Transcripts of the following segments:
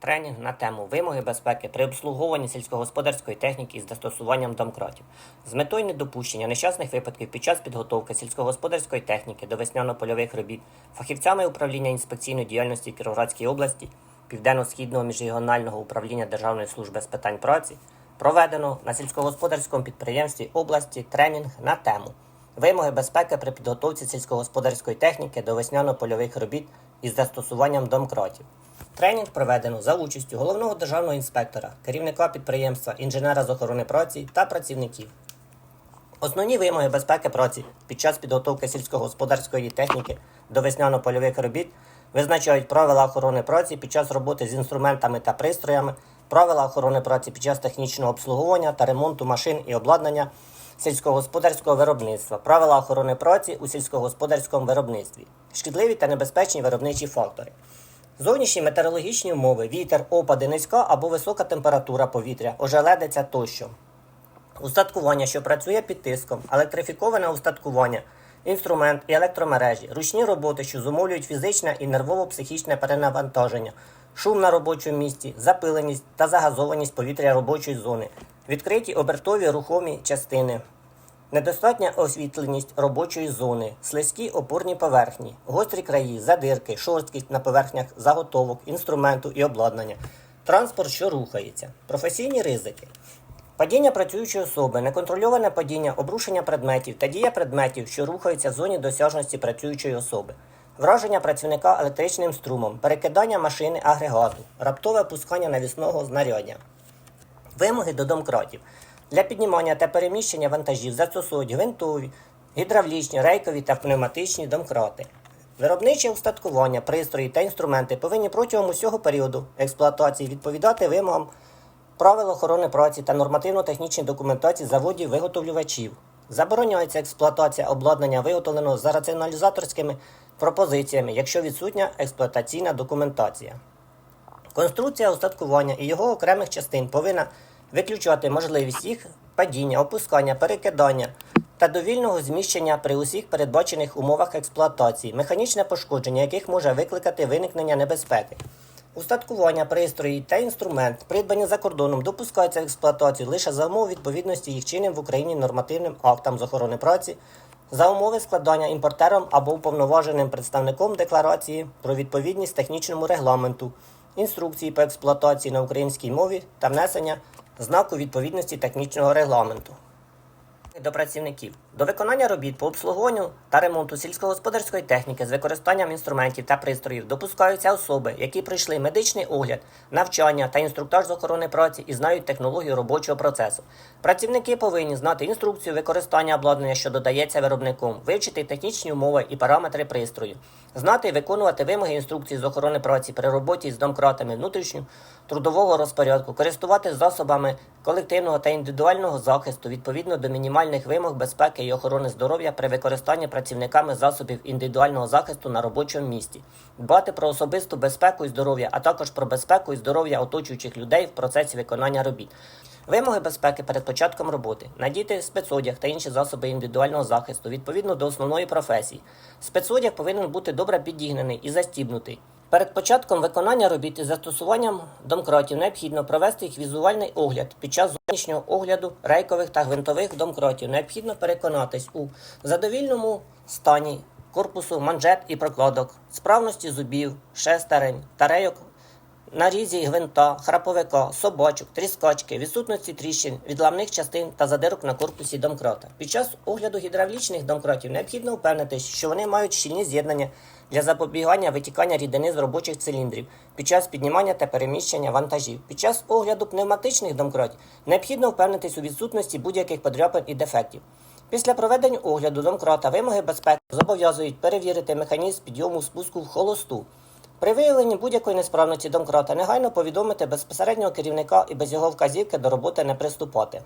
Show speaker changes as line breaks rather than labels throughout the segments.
Тренінг на тему вимоги безпеки при обслуговуванні сільськогосподарської техніки з застосуванням домкратів з метою недопущення нещасних випадків під час підготовки сільськогосподарської техніки до весняно-польових робіт фахівцями управління інспекційної діяльності Кіровоградської області Південно-східного міжрегіонального управління Державної служби з питань праці проведено на сільськогосподарському підприємстві області тренінг на тему вимоги безпеки при підготовці сільськогосподарської техніки до весняно-польових робіт із застосуванням домкратів. Тренінг проведено за участю головного державного інспектора, керівника підприємства, інженера з охорони праці та працівників. Основні вимоги безпеки праці під час підготовки сільськогосподарської техніки до весняно-польових робіт визначають правила охорони праці під час роботи з інструментами та пристроями, правила охорони праці під час технічного обслуговування та ремонту машин і обладнання сільськогосподарського виробництва, правила охорони праці у сільськогосподарському виробництві, шкідливі та небезпечні виробничі фактори. Зовнішні метеорологічні умови, вітер, опади, низька або висока температура повітря, ожеледиця тощо. Устаткування, що працює під тиском, електрифіковане устаткування, інструмент і електромережі, ручні роботи, що зумовлюють фізичне і нервово-психічне перенавантаження, шум на робочому місці, запиленість та загазованість повітря робочої зони, відкриті обертові рухомі частини, недостатня освітленість робочої зони, слизькі опорні поверхні, гострі краї, задирки, шорсткість на поверхнях заготовок, інструменту і обладнання, транспорт, що рухається, професійні ризики. Падіння працюючої особи, неконтрольоване падіння, обрушення предметів та дія предметів, що рухаються в зоні досяжності працюючої особи, враження працівника електричним струмом, перекидання машини агрегату, раптове опускання навісного знаряддя. Вимоги до домкратів. Для піднімання та переміщення вантажів застосують гвинтові, гідравлічні, рейкові та пневматичні домкрати. Виробниче устаткування, пристрої та інструменти повинні протягом усього періоду експлуатації відповідати вимогам правил охорони праці та нормативно-технічної документації заводів-виготовлювачів. Забороняється експлуатація обладнання, виготовленого за раціоналізаторськими пропозиціями, якщо відсутня експлуатаційна документація. Конструкція устаткування і його окремих частин повинна виключати можливість їх падіння, опускання, перекидання та довільного зміщення при усіх передбачених умовах експлуатації, механічне пошкодження яких може викликати виникнення небезпеки. Устаткування, пристрої та інструмент, придбані за кордоном, допускаються в експлуатацію лише за умов відповідності їх чинним в Україні нормативним актам з охорони праці, за умови складання імпортером або уповноваженим представником декларації про відповідність технічному регламенту, інструкції по експлуатації на українській мові та внесення знаку відповідності технічного регламенту. До працівників до виконання робіт по обслуговуванню та ремонту сільськогосподарської техніки з використанням інструментів та пристроїв допускаються особи, які пройшли медичний огляд, навчання та інструктаж з охорони праці і знають технологію робочого процесу. Працівники повинні знати інструкцію використання обладнання, що додається виробником, вивчити технічні умови і параметри пристрою, знати і виконувати вимоги інструкції з охорони праці при роботі з домкратами внутрішнього трудового розпорядку, користуватися засобами колективного та індивідуального захисту відповідно до мінімальних вимог безпеки і охорони здоров'я при використанні працівниками засобів індивідуального захисту на робочому місці, дбати про особисту безпеку і здоров'я, а також про безпеку і здоров'я оточуючих людей в процесі виконання робіт. Вимоги безпеки перед початком роботи надіти спецодяг та інші засоби індивідуального захисту відповідно до основної професії. Спецодяг повинен бути добре підігнаний і застібнутий. Перед початком виконання робіт із застосуванням домкротів необхідно провести їх візуальний огляд. Під час зовнішнього огляду рейкових та гвинтових домкротів необхідно переконатись у задовільному стані корпусу, манжет і прокладок, справності зубів, шестерень та рейок нарізі гвинта, храповика, собачок, тріскачки, відсутності тріщин, відламних частин та задирок на корпусі домкрата. Під час огляду гідравлічних домкратів необхідно впевнитись, що вони мають щільні з'єднання для запобігання витікання рідини з робочих циліндрів під час піднімання та переміщення вантажів. Під час огляду пневматичних домкратів необхідно впевнитись у відсутності будь-яких подряпин і дефектів. Після проведення огляду домкрата вимоги безпеки зобов'язують перевірити механізм підйому спуску в холосту. При виявленні будь-якої несправності домкрата негайно повідомити безпосереднього керівника і без його вказівки до роботи не приступати.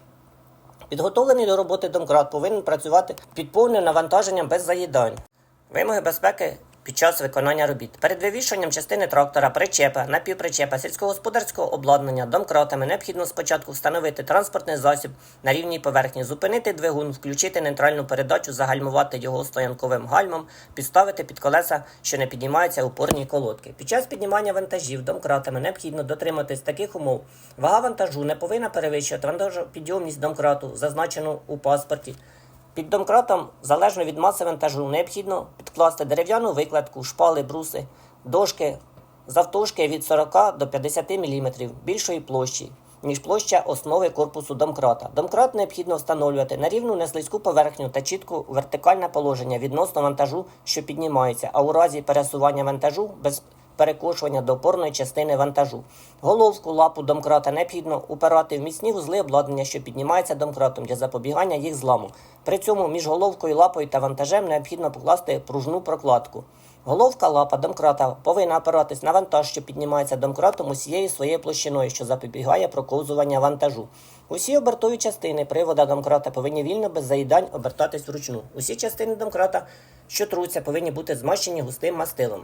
Підготовлений до роботи домкрат повинен працювати під повним навантаженням без заїдань. Вимоги безпеки під час виконання робіт. Перед вивішуванням частини трактора, причепа, напівпричепа, сільськогосподарського обладнання, домкратами необхідно спочатку встановити транспортний засіб на рівній поверхні, зупинити двигун, включити нейтральну передачу, загальмувати його стоянковим гальмом, підставити під колеса, що не піднімаються опорні колодки. Під час піднімання вантажів домкратами необхідно дотриматись таких умов. Вага вантажу не повинна перевищувати вантажопідйомність домкрату, зазначену у паспорті. Під домкратом, залежно від маси вантажу, необхідно підкласти дерев'яну викладку, шпали, бруси, дошки завтовшки від 40 до 50 мм більшої площі, ніж площа основи корпусу домкрата. Домкрат необхідно встановлювати на рівну неслизьку поверхню та чітко вертикальне положення відносно вантажу, що піднімається, а у разі пересування вантажу без перекошування до опорної частини вантажу. Головку, лапу домкрата необхідно упирати в міцні вузли обладнання, що піднімається домкратом для запобігання їх зламу. При цьому між головкою, лапою та вантажем необхідно покласти пружну прокладку. Головка лапа домкрата повинна опиратись на вантаж, що піднімається домкратом усією своєю площиною, що запобігає проковзування вантажу. Усі обертові частини привода домкрата повинні вільно без заїдань обертатись вручну. Усі частини домкрата, що труться, повинні бути змащені густим мастилом.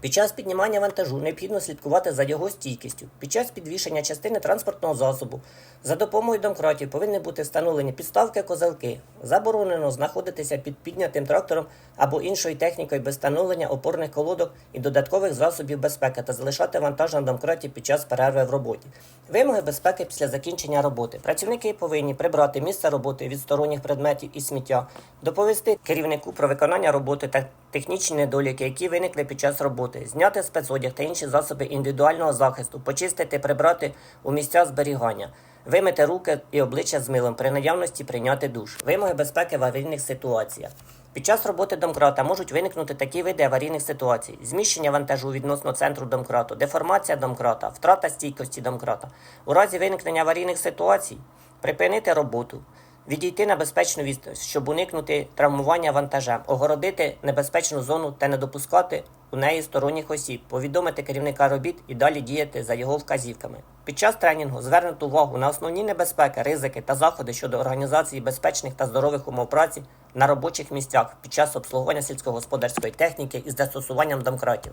Під час піднімання вантажу необхідно слідкувати за його стійкістю. Під час підвішення частини транспортного засобу за допомогою домкратів повинні бути встановлені підставки козелки. Заборонено знаходитися під піднятим трактором або іншою технікою без встановлення опорних колодок і додаткових засобів безпеки та залишати вантаж на домкраті під час перерви в роботі. Вимоги безпеки після закінчення роботи. Працівники повинні прибрати місце роботи від сторонніх предметів і сміття, доповісти керівнику про виконання роботи та технічні недоліки, які виникли під час роботи, зняти спецодяг та інші засоби індивідуального захисту, почистити, прибрати у місця зберігання. Вимити руки і обличчя з милом при наявності прийняти душ. Вимоги безпеки в аварійних ситуаціях. Під час роботи домкрата можуть виникнути такі види аварійних ситуацій: зміщення вантажу відносно центру домкрату, деформація домкрата, втрата стійкості домкрата. У разі виникнення аварійних ситуацій припинити роботу, відійти на безпечну відстань, щоб уникнути травмування вантажем, огородити небезпечну зону та не допускати у неї сторонніх осіб, повідомити керівника робіт і далі діяти за його вказівками. Під час тренінгу звернути увагу на основні небезпеки, ризики та заходи щодо організації безпечних та здорових умов праці на робочих місцях під час обслуговування сільськогосподарської техніки із застосуванням домкратів.